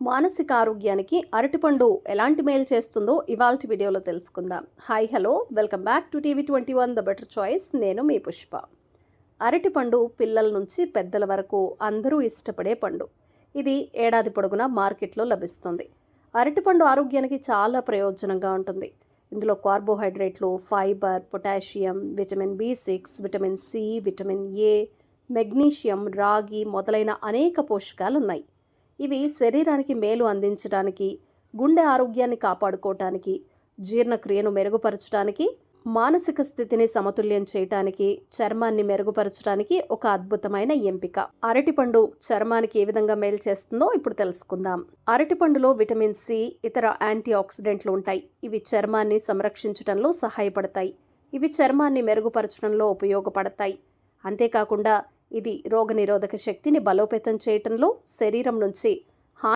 మానసిక ఆరోగ్యానికి అరటిపండు ఎలాంటి మేలు చేస్తుందో ఇవాల్టి వీడియోలో తెలుసుకుందాం. Hi hello welcome back to TV twenty one the better choice. నేను మీ పుష్ప. అరటిపండు పిల్లల నుంచి పెద్దల వరకు అందరూ ఇష్టపడే పండు. ఇది ఏడాది పొడవునా మార్కెట్లో లభిస్తుంది. అరటిపండు ఆరోగ్యానికి చాలా ప్రయోజనంగా ఉంటుంది. ఇందులో కార్బోహైడ్రేట్లు fibre potassium vitamin B six vitamin C vitamin A magnesium రాగి మొదలైన అనేక పోషకాలు ఉన్నాయి ఇవి శరీరానికి మేలు అందించడానికి గుండె ఆరోగ్యాన్ని కాపాడుకోవటానికి జీర్ణక్రియను మెరుగుపరచడానికి మానసిక స్థితిని సమతుల్యం చేయటానికి చర్మాన్ని మెరుగుపరచడానికి ఒక అద్భుతమైన ఎంపిక. అరటిపండు చర్మానికి ఏ విధంగా మేలు చేస్తుందో ఇప్పుడు తెలుసుకుందాం. అరటిపండులో విటమిన్ సి ఇతర యాంటీ ఆక్సిడెంట్లు ఉంటాయి. ఇవి చర్మాన్ని సంరక్షించడంలో సహాయపడతాయి. ఇవి చర్మాన్ని మెరుగుపరచడంలో ఉపయోగపడతాయి. అంతేకాకుండా ఇది రోగనిరోధక శక్తిని బలోపేతం చేయటంలో శరీరం నుంచి